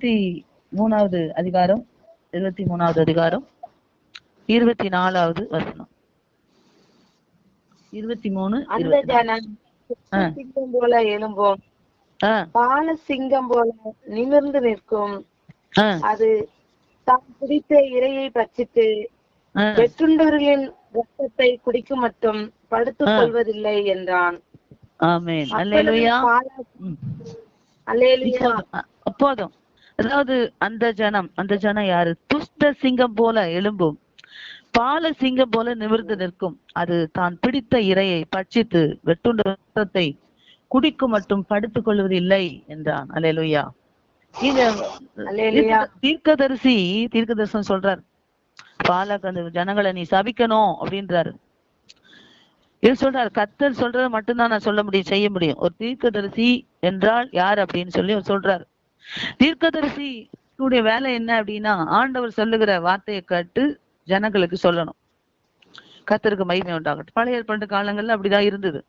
இருபத்தி மூணாவது அதிகாரம் இருபத்தி மூணாவது அதிகாரம் இருபத்தி நாலாவது வசனம். இருபத்தி மூணு. சிங்கம் போல எழும்பும். பால சிங்கம் போல நிமிர்ந்து நிற்கும். அது தான் பிடித்த இரையை பச்சிட்டு. வெற்றுண்டவர்களின் ரத்தத்தை குடிக்கும் மட்டும் படுத்துக். கொள்வதில்லை என்றான். ஆமென். அல்லேலூயா. அல்லேலூயா. போதும் அதாவது அந்த ஜனம் அந்த ஜனம் யாரு? துஷ்ட சிங்கம் போல எழும்பும். பால சிங்கம் போல நிமிர்ந்து நிற்கும். அது தான் பிடித்த இரையை பட்சித்து வெட்டுண்ட ரத்தத்தை குடிக்கும் மட்டும் படுத்துக் கொள்வது இல்லை என்றான். அல்லேலூயா. இங்க. தீர்க்கதரிசி தீர்க்கதரிசனம் சொல்றார். பாலக் அந்த ஜனங்களை நீ சபிக்கணும் அப்படின்றாரு. இது சொல்றாரு கத்தர் சொல்றதை மட்டும்தான் நான் சொல்ல முடியும் செய்ய முடியும். ஒரு தீர்க்கதரிசி என்றால் யார்? அப்படின்னு சொல்லி அவர் சொல்றாரு. தீர்க்கதரிசி உடைய வேலை என்ன அப்படின்னா ஆண்டவர் சொல்லுகிற வார்த்தையை கேட்டு ஜனங்களுக்கு சொல்லணும். கத்தருக்கு மகிமை உண்டாகட்டும். பழைய பண்டு காலங்கள்ல அப்படிதான் இருந்தது.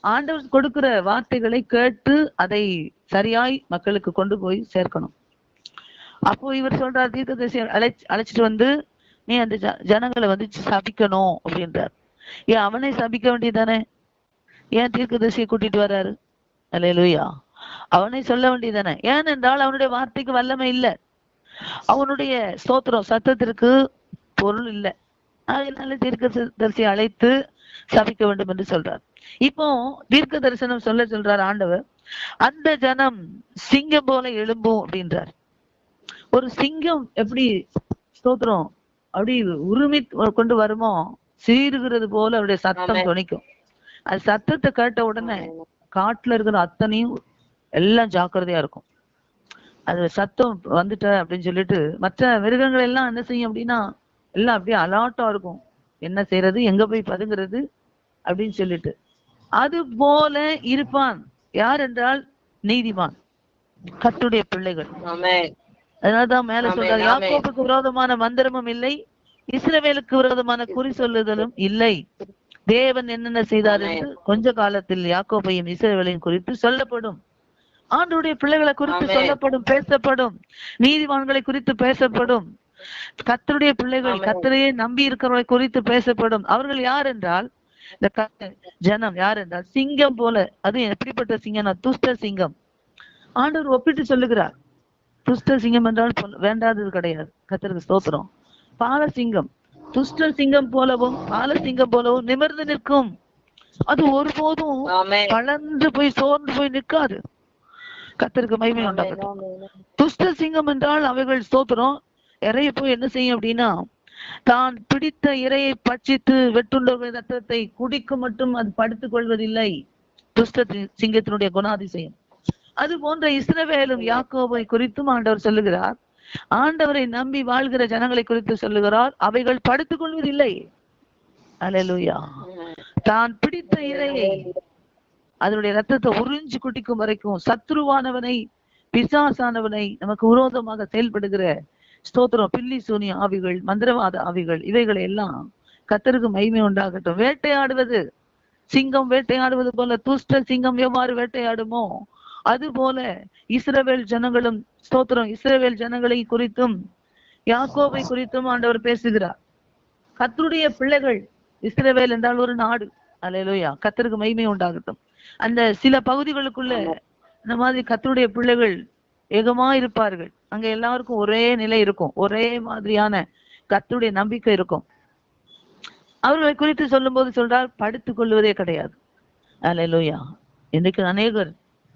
ஆண்டவர் கொடுக்கிற வார்த்தைகளை கேட்டு அதை சரியாய் மக்களுக்கு கொண்டு போய் சேர்க்கணும். அப்போ இவர் சொல்றார் தீர்க்கதரிசி அழைச்சு அழைச்சிட்டு வந்து நீ அந்த ஜ- ஜனங்களை வந்து சபிக்கணும் அப்படின்றார். ஏன் அவனை சபிக்க வேண்டியதானே ஏன் தீர்க்கதரிசியை கூட்டிட்டு வர்றாரு? அலையலுயா அவனை சொல்ல வேண்டியதானே ஏனென்றால் அவனுடைய வார்த்தைக்கு வல்லமை இல்லை. அவனுடைய ஸ்தோத்திரம் சத்தத்திற்கு பொருள் இல்லை. அதனால தீர்க்க தரிசி அழைத்து சபிக்க வேண்டும் என்று சொல்றார். இப்போ தீர்க்க தரிசனம் சொல்ல சொல்றார் ஆண்டவர் அந்த ஜனம் சிங்கம் போல எழும்பும் அப்படின்றார். ஒரு சிங்கம் எப்படி ஸ்தோத்திரம் அப்படி உரிமை கொண்டு வருமோ? சீருகிறது போல அவருடைய சத்தம். துணிக்கும். அது சத்தத்தை கேட்ட உடனே காட்டுல இருக்கிற அத்தனையும் எல்லாம் ஜாக்கிரதையா இருக்கும். அது சத்தம் வந்துட்ட அப்படின்னு சொல்லிட்டு மற்ற மிருகங்கள் எல்லாம் என்ன செய்யும் அப்படின்னா எல்லாம் அப்படியே அலாட்டா இருக்கும். என்ன செய்யறது எங்க போய் பதுங்குறது? அப்படின்னு சொல்லிட்டு. அது போல இருப்பான். யார் என்றால் நீதிமான். கர்த்தருடைய பிள்ளைகள். அதனாலதான் மேல சொல்றாரு ஆமென். யாக்கோபுக்கு விரோதமான மந்திரமும் இல்லை இஸ்ரவேலுக்கு விரோதமான குறி சொல்லுதலும் இல்லை. தேவன் என்னென்ன செய்தார் என்று கொஞ்ச காலத்தில் யாக்கோபையும் இஸ்ரவேலையும் குறித்து சொல்லப்படும். ஆண்டவருடைய பிள்ளைகளை குறித்து. சொல்லப்படும் பேசப்படும். நீதிமான்களை குறித்து பேசப்படும். கர்த்தருடைய பிள்ளைகள் ஆமென். கர்த்தரையே நம்பி இருக்கிறவர்களை குறித்து பேசப்படும். அவர்கள் யார் என்றால் இந்த ஜனம் யார் என்றால் சிங்கம் போல. அது எப்படிப்பட்ட சிங்கம்னா துஷ்ட சிங்கம். ஆண்டவர் ஒப்பிட்டு சொல்லுகிறார். துஷ்ட சிங்கம் என்றால் பொல்- வேண்டாதது கிடையாது. கர்த்தருக்கு ஸ்தோத்திரம். பாலசிங்கம் துஷ்ட சிங்கம் போலவும் பாலசிங்கம் போலவும் நிமிர்ந்து நிற்கும். அது ஒருபோதும் கலந்து போய் சோர்ந்து போய் நிற்காது. கர்த்தருக்கு மகிமை உண்டாகட்டும். துஷ்ட சிங்கம் என்றால் அவைகள் ஸ்தோத்திரம். இறைய போய் என்ன செய்யும் அப்படின்னா தான் பிடித்த இரையை பட்சித்து வெட்டுண்டவர்கள் ரத்தத்தை குடிக்கும் மட்டும் அது படுத்துக் கொள்வதில்லை. துஷ்ட சிங்கத்தினுடைய குணாதிசயம். அது போன்ற இஸ்ரவேலும் யாக்கோபை குறித்தும் ஆண்டவர் சொல்லுகிறார். ஆண்டவரை நம்பி வாழ்கிற ஜனங்களை குறித்து சொல்லுகிறார். அவைகள் படுத்துக் கொள்வதில்லை. அல்லேலூயா தான் பிடித்த இரையை அதனுடைய ரத்தத்தை உறிஞ்சு குடிக்கும் வரைக்கும் சத்ருவானவனை பிசாசானவனை நமக்கு விரோதமாக செயல்படுகிற ஸ்தோத்திரம் பில்லி சூனிய ஆவிகள் மந்திரவாத ஆவிகள் இவைகளை எல்லாம் கத்தருக்கு மகிமை உண்டாகட்டும். வேட்டையாடுவது சிங்கம் வேட்டையாடுவது போல துஷ்ட சிங்கம் எவ்வாறு வேட்டையாடுமோ அது போல இஸ்ரவேல் ஜனங்களும் ஸ்தோத்திரம் இஸ்ரவேல் ஜனங்களை குறித்தும் யாக்கோவை குறித்தும் ஆண்டவர் பேசுகிறார். கத்தருடைய பிள்ளைகள் இஸ்ரவேல் என்றால் ஒரு நாடு. அல்லேலூயா. கத்தருக்கு மகிமை உண்டாகட்டும். அந்த சில பகுதிகளுக்குள்ள இந்த மாதிரி கத்தருடைய பிள்ளைகள் ஏகமா இருப்பார்கள். அங்க எல்லாருக்கும் ஒரே நிலை இருக்கும். ஒரே மாதிரியான கத்தருடைய நம்பிக்கை இருக்கும். அவர்களை குறித்து சொல்லும்போது சொல்றார் படுத்துக் கொள்வதே கிடையாது. அல்லேலூயா இன்னைக்கு அநேகர்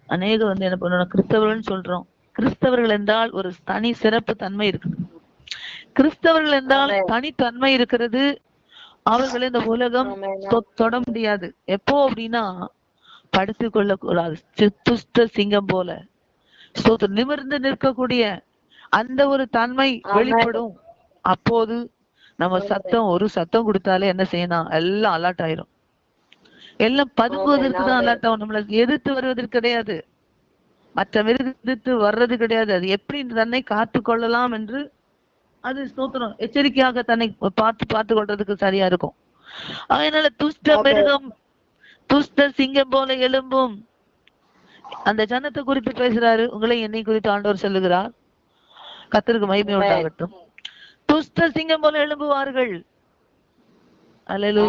அநேகர் வந்து என்ன பண்ணணும் கிறிஸ்தவர்கள் சொல்றோம். கிறிஸ்தவர்கள் என்றால் ஒரு தனி சிறப்பு தன்மை இருக்குது. கிறிஸ்தவர்கள் என்றால். தனித்தன்மை இருக்கிறது. அவர்களை இந்த உலகம் தொட முடியாது. எப்போ அப்படின்னா படுத்துக் கொள்ளக்கூடாது துஷ்ட சிங்கம் போல. நிமிர்ந்து நிற்கக்கூடிய அந்த ஒரு தன்மை. வெளிப்படும். அப்போது நம்ம சத்தம் ஒரு சத்தம் கொடுத்தாலே என்ன செய்யணும்? எல்லாம் அலர்ட் ஆயிரும். எல்லாம் பதுங்குவதற்கு தான். அலர்ட் ஆகும். நம்மள எதிர்த்து வருவதற்கு கிடையாது. மற்ற மிருக எதிர்த்து வர்றது கிடையாது. அது எப்படி தன்னை காத்து கொள்ளலாம் என்று அது ஸ்தோத்திரம் எச்சரிக்கையாக தன்னை பார்த்து பார்த்து கொள்றதுக்கு சரியா இருக்கும். அதனால துஷ்ட. மிருகம் துஷ்ட சிங்கம் போல எழும்பும். அந்த ஜனத்தை குறித்து பேசுறாரு. உங்களை என்னை குறித்து ஆண்டவர் சொல்லுகிறார். கத்தருக்கு மகிமை. உண்டாகட்டும். துஷ்ட சிங்கம் போல எழும்புவார்கள். அல்லேலூயா